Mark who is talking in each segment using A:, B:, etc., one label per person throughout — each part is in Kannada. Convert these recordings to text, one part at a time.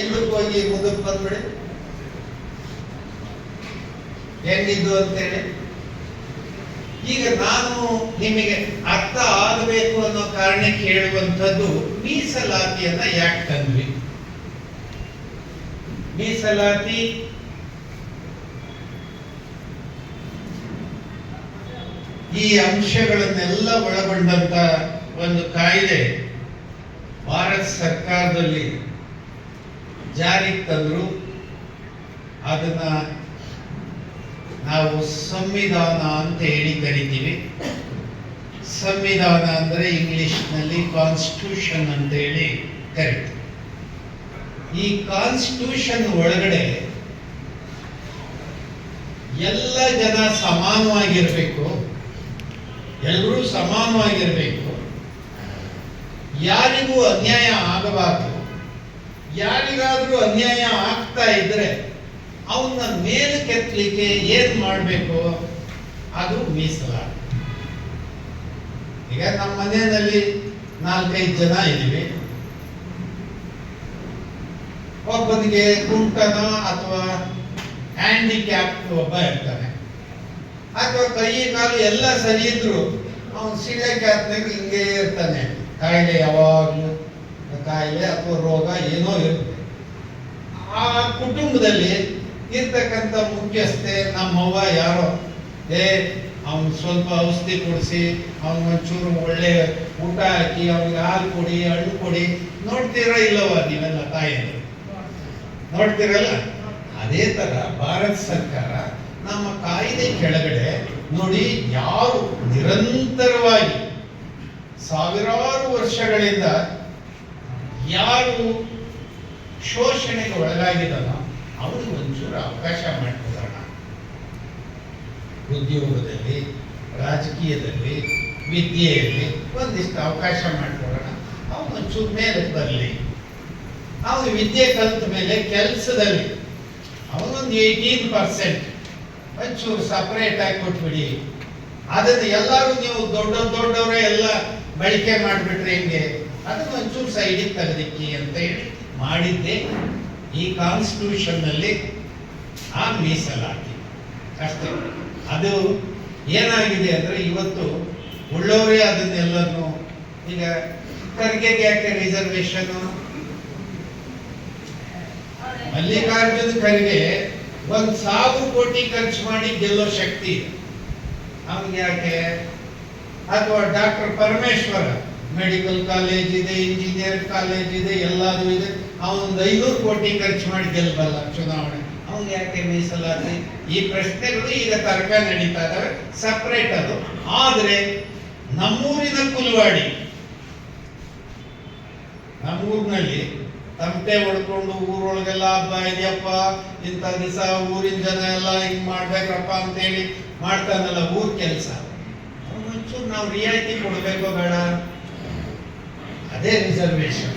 A: ಹಿಂದಕ್ಕೆ ಮುಂದಕ್ಕೆ ಬಂದ್ಬಿಡಿ. ಹೆಂಗಿದ್ದು ಅಂತೇಳಿ. ಈಗ ನಾನು ನಿಮಗೆ ಅರ್ಥ ಆಗಬೇಕು ಅನ್ನೋ ಕಾರಣಕ್ಕೆ ಹೇಳುವಂಥದ್ದು ಮೀಸಲಾತಿಯನ್ನ ಯಾಕೆ ತಂದ್ವಿ ಮೀಸಲಾತಿ ಈ ಅಂಶಗಳನ್ನೆಲ್ಲ ಒಳಗೊಂಡಂತ ಒಂದು ಕಾಯ್ದೆ ಭಾರತ ಸರ್ಕಾರದಲ್ಲಿ ಜಾರಿಗೆ ತಂದರು, ಅದನ್ನ ನಾವು ಸಂವಿಧಾನ ಅಂತ ಹೇಳಿ ಕರಿತೀವಿ. ಸಂವಿಧಾನ ಅಂದ್ರೆ ಇಂಗ್ಲಿಷ್ನಲ್ಲಿ ಕಾನ್ಸ್ಟಿಟ್ಯೂಷನ್ ಅಂತ ಹೇಳಿ ಕರಿತೀವಿ. ಈ ಕಾನ್ಸ್ಟಿಟ್ಯೂಷನ್ ಒಳಗಡೆ ಎಲ್ಲ ಜನ ಸಮಾನವಾಗಿರಬೇಕು ಎಲ್ಲರೂ ಸಮಾನವಾಗಿರಬೇಕು, ಯಾರಿಗೂ ಅನ್ಯಾಯ ಆಗಬಾರದು. ಯಾರಿಗಾದ್ರೂ ಅನ್ಯಾಯ ಆಗ್ತಾ ಇದ್ರೆ ಅವನ್ನ ಮೇಲಕ್ಕೆತ್ತಲಿಕ್ಕೆ ಏನ್ ಮಾಡಬೇಕು? ಅದು ಮೀಸಲಾತಿ. ಈಗ ನಮ್ಮ ಮನೆಯಲ್ಲಿ ನಾಲ್ಕೈದು ಜನ ಇದ್ದೀವಿ. ಒಬ್ಬನಿಗೆ ಕುಂಟನ ಅಥವಾ ಹ್ಯಾಂಡಿಕ್ಯಾಪ್ ಒಬ್ಬ ಇರ್ತಾನೆ. ಅಥವಾ ಕೈ, ಕಾಲು ಎಲ್ಲ ಸರಿ ಇದ್ರು ಅವನು ಸಿಗಕ್ಕೆ ಹಿಂಗೆ ಇರ್ತಾನೆ. ಕಾಯಿಲೆ ಯಾವಾಗಲೂ ಕಾಯಿಲೆ ಅಥವಾ ರೋಗ ಏನೋ ಇರುತ್ತೆ ಆ ಕುಟುಂಬದಲ್ಲಿ ಇರ್ತಕ್ಕಂಥ ಮುಖ್ಯಸ್ಥೆ ನಮ್ಮವ್ವ ಯಾರೋ, ಏ, ಅವನು ಸ್ವಲ್ಪ ಔಷಧಿ ಕೊಡಿಸಿ ಒಂಚೂರು ಒಳ್ಳೆ ಊಟ ಹಾಕಿ, ಅವ್ನಿಗೆ ಹಾಲು ಕೊಡಿ, ಹಣ್ಣು ಕೊಡಿ. ನೋಡ್ತೀರಾ ಇಲ್ಲವ ನೀವೆಲ್ಲ ತಾಯಿಯರು? ನೋಡ್ತೀರಲ್ಲ? ಅದೇ ತರ ಭಾರತ ಸರ್ಕಾರ ನಮ್ಮ ಕಾಯಿದೆ ಕೆಳಗಡೆ ನೋಡಿ ಯಾರು ನಿರಂತರವಾಗಿ ಸಾವಿರಾರು ವರ್ಷಗಳಿಂದ ಯಾರು ಶೋಷಣೆಗೆ ಒಳಗಾಗಿದ್ದಾನೋ ಅವರಿಗೆ ಒಂಚೂರು ಅವಕಾಶ ಮಾಡಿಕೊಡೋಣ. ಉದ್ಯೋಗದಲ್ಲಿ, ರಾಜಕೀಯದಲ್ಲಿ, ವಿದ್ಯೆಯಲ್ಲಿ ಒಂದಿಷ್ಟು ಅವಕಾಶ ಮಾಡಿಕೊಡೋಣ. ಅವನು ಒಂಚೂರು ಮೇಲೆ ಬರಲಿ. ಅವನು ವಿದ್ಯೆ ಕಲಿತ ಮೇಲೆ ಕೆಲಸದಲ್ಲಿ ಅವನೊಂದು ಏಯ್ಟೀನ್ ಪರ್ಸೆಂಟ್ ಒಂಚೂರು ಸಪ್ರೇಟ್ ಆಗಿ ಕೊಟ್ಬಿಡಿ. ಅದನ್ನು ಎಲ್ಲರೂ ನೀವು ದೊಡ್ಡ ದೊಡ್ಡವರೇ ಎಲ್ಲ ಬಳಕೆ ಮಾಡಿಬಿಟ್ರೆ ಹೆಂಗೆ? ಅದನ್ನ ಒಂಚೂರು ಸೈಡಿಗೆ ತೆಗೆದಿಕ್ಕಿ ಅಂತ ಹೇಳಿ ಮಾಡಿದ್ದೆ. ಈ ಕಾನ್ಸ್ಟಿಟ್ಯೂಷನ್ನಲ್ಲಿ ಆ ಮೀಸಲಾತಿ. ಅಷ್ಟೇ. ಅದು ಏನಾಗಿದೆ ಅಂದ್ರೆ ಇವತ್ತು ಉಳ್ಳವರೇ ಅದನ್ನೆಲ್ಲನು ಈಗ ಖರ್ಗೆಗೆ ಯಾಕೆ ರಿಸರ್ವೇಶನ್ ಮಲ್ಲಿಕಾರ್ಜುನ ಖರ್ಗೆ ಒಂದು ಸಾವಿರ ಕೋಟಿ ಖರ್ಚು ಮಾಡಿ ಗೆಲ್ಲೋ ಶಕ್ತಿ. ಅವ್ನಿಗೆ ಯಾಕೆ? ಅಥವಾ ಡಾಕ್ಟರ್ ಪರಮೇಶ್ವರ. ಮೆಡಿಕಲ್ ಕಾಲೇಜ್ ಇದೆ ಇಂಜಿನಿಯರ್ ಕಾಲೇಜ್ ಇದೆ ಎಲ್ಲದೂ ಇದೆ. ಅವನೊಂದು ಐನೂರು ಕೋಟಿ ಖರ್ಚು ಮಾಡಿ ಗೆಲ್ಬಲ್ಲ ಚುನಾವಣೆ. ಅವ್ನಿಗೆ ಯಾಕೆ ಮೀಸಲಾತಿ? ಈ ಪ್ರಶ್ನೆಗಳು ಈಗ ತರ್ಕ ನಡೀತಾ ಇದಾವೆ. ಸಪ್ರೇಟ್ ಅದು. ಆದರೆ ನಮ್ಮೂರಿನ ಕುಲ್ವಾಡಿ, ನಮ್ಮೂರಿನಲ್ಲಿ ತಮಟೆ ಹೊಡ್ಕೊಂಡು ಊರೊಳಗೆಲ್ಲ ಹಬ್ಬ ಇದೆಯಪ್ಪ, ಇಂಥ ದಿವಸ ಊರಿನ ಜನ ಎಲ್ಲ ಹಿಂಗ್ ಮಾಡ್ಬೇಕಪ್ಪ ಅಂತೇಳಿ ಮಾಡ್ತಾನಲ್ಲ ಊರ್ ಕೆಲಸ. ನಾವು ರಿಯಾಯಿತಿ ಕೊಡಬೇಕೋ ಬೇಡ? ಅದೇ ರಿಸರ್ವೇಶನ್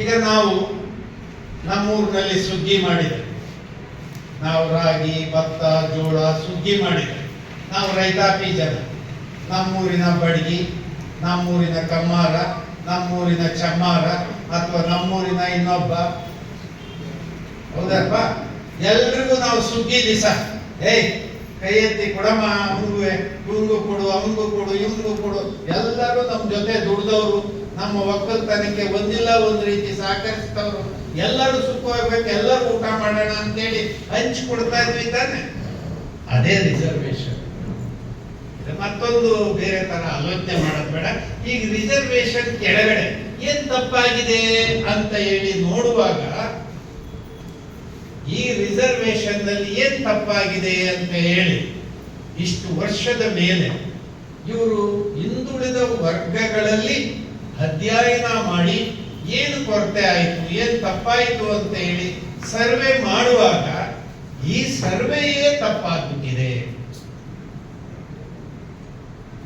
A: ಈಗ ನಾವು ನಮ್ಮೂರಿನಲ್ಲಿ ಸುಗ್ಗಿ ಮಾಡಿದ್ರೆ ನಾವು ರಾಗಿ, ಭತ್ತ, ಜೋಳ ಸುಗ್ಗಿ ಮಾಡಿದ್ರೆ ನಾವು ರೈತಾಪಿ ಜನ. ನಮ್ಮೂರಿನ ಬಡಗಿ, ನಮ್ಮೂರಿನ ಕಮ್ಮಾರ, ನಮ್ಮೂರಿನ ಚಮ್ಮಾರ ಅಥವಾ ನಮ್ಮೂರಿನ ಇನ್ನೊಬ್ಬ. ಹೌದಪ್ಪ ಎಲ್ರಿಗೂ ನಾವು ಸುಗ್ಗಿ ದಿವಸ ಏಯ್, ಕೈ ಎತ್ತಿ ಕೊಡಮ್ಮ ಅವನಿಗೂ ಇವ್ನಿಗೂ ಕೊಡು, ಅವನಿಗೂ ಕೊಡು, ಇವನಿಗೂ ಕೊಡು. ಎಲ್ಲರೂ ನಮ್ಮ ಜೊತೆ ದುಡ್ದವರು. ನಮ್ಮ ಒಕ್ಕಲ್ತನಕ್ಕೆ ಒಂದಿಲ್ಲ ಒಂದ್ ರೀತಿ ಸಹಕರಿಸಿದವರು ಎಲ್ಲರೂ ಸುಖವಾಗ್ಬೇಕು, ಎಲ್ಲರೂ ಊಟ ಮಾಡೋಣ ಅಂತೇಳಿ ಹಂಚಿ ಕೊಡ್ತಾ ಇದ್ವಿ ತಾನೆ. ಅದೇ ರಿಸರ್ವೇಶನ್ ಮತ್ತೊಂದು ಬೇರೆ ತರ ಆಲೋಚನೆ ಮಾಡೋದು ಬೇಡ. ಈಗ ರಿಸರ್ವೇಶನ್ ಕೆಳಗಡೆ ಏನ್ ತಪ್ಪಾಗಿದೆ ಅಂತ ಹೇಳಿ ನೋಡುವಾಗ ಈ ರಿಸರ್ವೇಶನ್ನಲ್ಲಿ ಏನ್ ತಪ್ಪಾಗಿದೆ ಅಂತ ಹೇಳಿ ಇಷ್ಟು ವರ್ಷದ ಮೇಲೆ ಇವರು ಹಿಂದುಳಿದ ವರ್ಗಗಳಲ್ಲಿ ಅಧ್ಯಯನ ಮಾಡಿ ಏನು ಕೊರತೆ ಆಯಿತು, ಏನು ತಪ್ಪಾಯಿತು ಅಂತ ಹೇಳಿ ಸರ್ವೆ ಮಾಡುವಾಗ ಈ ಸರ್ವೆಯೇ ತಪ್ಪಾಗಿದೆ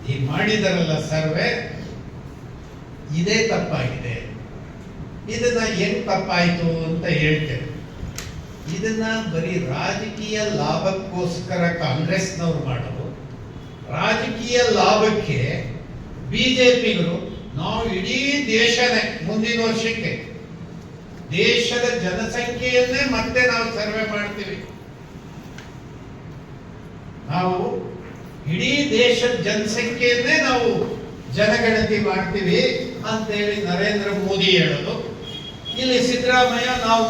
A: ಈ ಮಾಡಿದರಲ್ಲ ಸರ್ವೆ, ಇದೇ ತಪ್ಪಾಗಿದೆ. ಇದನ್ನ ಹೆಂಗ್ ತಪ್ಪಾಯಿತು ಅಂತ ಹೇಳ್ತೇವೆ ಇದನ್ನ ಬರೀ ರಾಜಕೀಯ ಲಾಭಕ್ಕೋಸ್ಕರ ಕಾಂಗ್ರೆಸ್ನವ್ರು ಮಾಡೋದು. ರಾಜಕೀಯ ಲಾಭಕ್ಕೆ ಬಿಜೆಪಿಗರು ನಾವು ಇಡೀ ದೇಶನೇ ಮುಂದಿನ ವರ್ಷಕ್ಕೆ. ದೇಶದ ಜನಸಂಖ್ಯೆಯನ್ನೇ ಮತ್ತೆ ನಾವು ಸರ್ವೆ ಮಾಡ್ತೀವಿ. ನಾವು ಇಡೀ ದೇಶದ ಜನಸಂಖ್ಯೆಯನ್ನೇ ನಾವು ಜನಗಣತಿ ಮಾಡ್ತೀವಿ ಅಂತೇಳಿ ನರೇಂದ್ರ ಮೋದಿ ಹೇಳೋದು. ಇಲ್ಲಿ ಸಿದ್ದರಾಮಯ್ಯ, ನಾವು